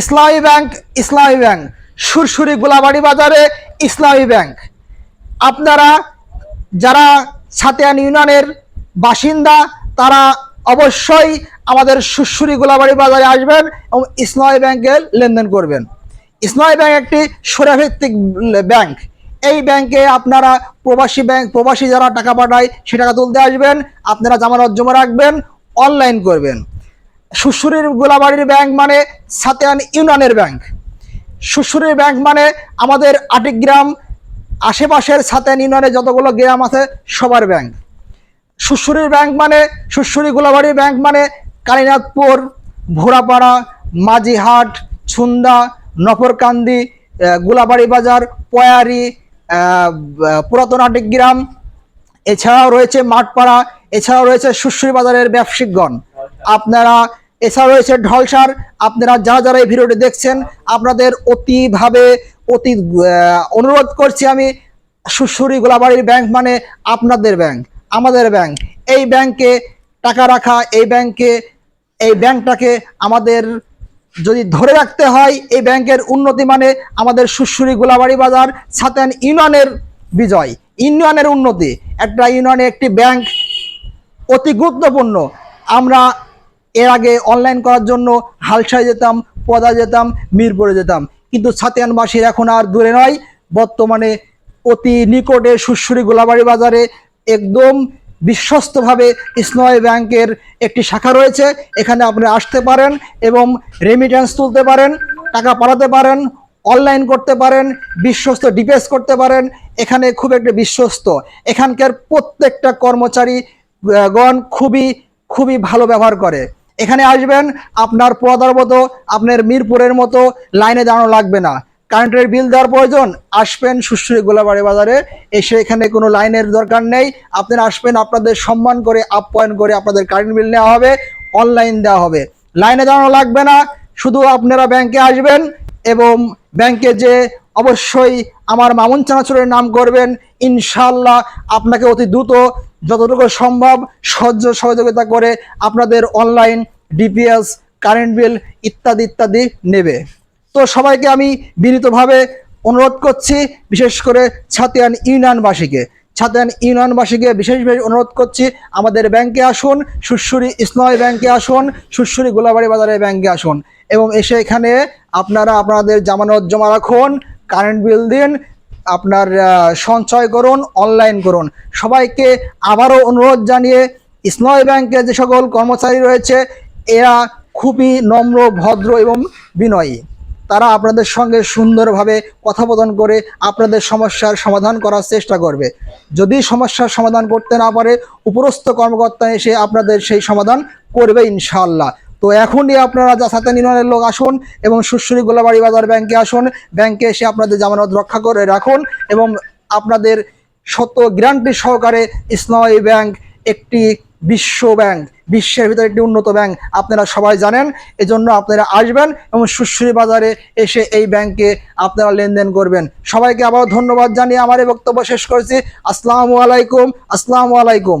ইসলামী bank ইসলামী bank. সুরসুরি Golabari বাজারে ইসলামী bank. আপনারা যারা ছাতিয়ান ইউনিয়নের বাসিন্দা, তারা অবশ্যই আমাদের সুরসুরি গোলাবাড়ি বাজারে আসবেন এবং ইসলামী ব্যাংকে লেনদেন করবেন। ইসলামী ব্যাংক একটি সরাভিত্তিক ব্যাংক। এই ব্যাংকে আপনারা প্রবাসী ব্যাংক, প্রবাসী যারা টাকা পাঠায়, সে টাকা তুলতে আসবেন, আপনারা জামানত জমা রাখবেন, অনলাইন করবেন। সুশুরির গোলাবাড়ির ব্যাংক মানে সাতিয়ান ইউনিয়নের ব্যাংক। সুশুরির ব্যাংক মানে আমাদের আটিগ্রাম আশেপাশের সাতিয়ান ইউনিয়নে যতগুলো গ্রাম আছে, সবার ব্যাংক। সুশুরির ব্যাংক মানে সুশুরি গোলাবাড়ি ব্যাংক মানে কালীনাথপুর ভোরাপাড়া মাঝিহাট, ছুন্দা নফরকান্দি গোলাবাড়ি বাজার, পয়ারি পুরাতন আটিগ্রাম এছাড়াও রয়েছে মাঠপাড়া, এছাড়াও রয়েছে সুশ্রী বাজারের ব্যবসায়িকগণ আপনারা এছাড়াও রয়েছে ঢলসার, আপনারা যারা যারা এই ভিডিওটি দেখছেন, আপনাদের অতিভাবে অতি অনুরোধ করছি আমি সুশ্রী গোলাবাড়ির ব্যাংক মানে আপনাদের ব্যাংক, আমাদের ব্যাংক। এই ব্যাংকে টাকা রাখা, এই ব্যাংকে, এই ব্যাংকটাকে আমাদের যদি ধরে রাখতে হয়, এই ব্যাংকের উন্নতি মানে আমাদের সুশ্রী গোলাবাড়ি বাজার, সাতেন ইউনিয়নের বিজয়, ইউনিয়নের উন্নতি। একটা ইউনিয়নে একটি ব্যাংক অতি গুরুত্বপূর্ণ। আমরা এর আগে অনলাইন করার জন্য হালসায় যেতাম পদা যেতাম, মিরপুরে যেতাম। কিন্তু ছাতিয়ানবাসীর এখন আর দূরে নয়। বর্তমানে অতি নিকটে সুশ্রী গোলাবাড়ি বাজারে একদম বিশ্বস্তভাবে ইসলামী ব্যাংকের একটি শাখা রয়েছে। এখানে আপনি আসতে পারেন এবং রেমিটেন্স তুলতে পারেন, টাকা পাঠাতে পারেন অনলাইন করতে পারেন, বিশ্বস্ত ডিপেস করতে পারেন। এখানে খুব একটা বিশ্বস্ত। এখানকার প্রত্যেকটা কর্মচারী গণ খুবই খুবই ভালো ব্যবহার করে। এখানে আসবেন, আপনার পদার মতো, আপনার মিরপুরের মতো লাইনে দাঁড়ানো লাগবে না। কারেন্টের বিল দেওয়ার প্রয়োজন, আসবেন সুশ্রী গোলাবাড়ি বাজারে, এসে এখানে কোনো লাইনের দরকার নেই। আপনারা আসবেন, আপনাদের সম্মান করে, আপ্যায়ন করে আপনাদের কারেন্ট বিল নেওয়া হবে, অনলাইন দেওয়া হবে। লাইনে দাঁড়ানো লাগবে না, শুধু আপনারা ব্যাংকে আসবেন এবং ব্যাংকে যে অবশ্যই আমার মামুন চানাচুরের নাম করবেন। ইনশাল্লাহ আপনাকে অতি দ্রুত যতটুকু সম্ভব সহ্য সহযোগিতা করে আপনাদের অনলাইন ডিপিএস কারেন্ট বিল ইত্যাদি ইত্যাদি নেবে। তো সবাইকে আমি বিনীতভাবে অনুরোধ করছি, বিশেষ করে ছাতিয়ান ইউনিয়নবাসীকে। ছাতিয়ান ইউনিয়নবাসীকে বিশেষভাবে অনুরোধ করছি, আমাদের ব্যাংকে আসুন সুশ্বরী ইসলামী ব্যাংকে আসুন সুশ্বরী গোলাবাড়ি বাজারের ব্যাংকে আসুন। এবং এসে এখানে আপনারা আপনাদের জামানত জমা রাখুন কারেন্ট বিল দিন, আপনার সঞ্চয় করুন অনলাইন করুন। সবাইকে আবারও অনুরোধ জানিয়ে ইসলামী ব্যাংকের যে সকল কর্মচারী রয়েছে, এরা খুবই নম্র, ভদ্র এবং বিনয়ী। তারা আপনাদের সঙ্গে সুন্দরভাবে কথোপকথন করে আপনাদের সমস্যার সমাধান করার চেষ্টা করবে। যদি সমস্যার সমাধান করতে না পারে, উপরস্থ কর্মকর্তা এসে আপনাদের সেই সমাধান করবে ইনশাআল্লাহ। তো এখনই আপনারা যা সাতান ইউনিয়নের লোক আসুন এবং সুশ্রী গোলাবাড়ি বাজার ব্যাংকে আসুন। ব্যাংকে এসে আপনাদের জামানত রক্ষা করে রাখুন এবং আপনাদের শত গ্যারান্টি সহকারে ইসলামী ব্যাংক একটি বিশ্ব ব্যাংক, বিশ্বের ভিতরে একটি উন্নত ব্যাংক আপনারা সবাই জানেন। এজন্য আপনারা আসবেন এবং সুশ্রী বাজারে এসে এই ব্যাংকে আপনারা লেনদেন করবেন। সবাইকে আবার ধন্যবাদ জানিয়ে আমার এই বক্তব্য শেষ করছি। আসসালামু আলাইকুম আসসালামু আলাইকুম।